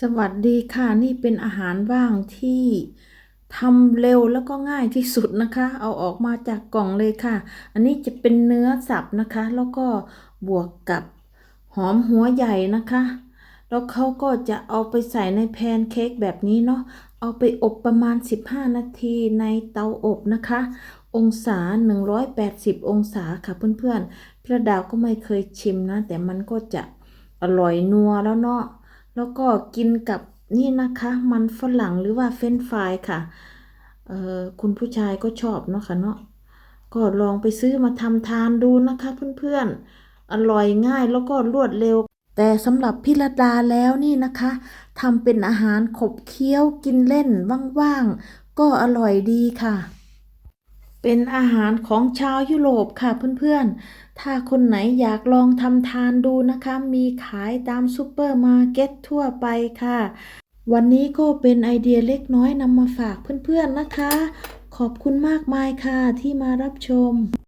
สวัสดีค่ะนี่เป็นอาหารว่างที่ทำเร็วแล้วก็ง่ายที่สุดนะคะ เอาออกมาจากกล่องเลยค่ะ อันนี้จะเป็นเนื้อสับนะคะ แล้วก็บวกกับหอมหัวใหญ่นะคะ แล้วเขาก็จะเอาไปใส่ในแพนเค้กแบบนี้เนาะเอาไปอบประมาณ 15 นาทีในเตาอบนะคะ องศา 180 องศาค่ะเพื่อนๆพี่ดาวก็ไม่เคยชิมนะ แต่มันก็จะอร่อยนัวแล้วเนาะ แล้วก็กินกับนี่นะคะ มันฝรั่งหรือว่าเฟรนฟรายค่ะเออคุณผู้ชายก็ชอบเนาะค่ะเนาะก็ลองไปซื้อมาทำทานดูนะคะเพื่อนๆ อร่อยง่ายแล้วก็รวดเร็ว แต่สำหรับพี่รดาแล้วนี่นะคะทำเป็นอาหารขบเคี้ยวกินเล่นว่างๆ ก็อร่อยดีค่ะ เป็นอาหารของชาวยุโรปค่ะเพื่อนๆ ถ้าคนไหนอยากลองทำทานดูนะคะ มีขายตามซูเปอร์มาร์เก็ตทั่วไปค่ะ วันนี้ก็เป็นไอเดียเล็กน้อยนำมาฝากเพื่อนๆนะคะ ขอบคุณมากมายค่ะที่มารับชม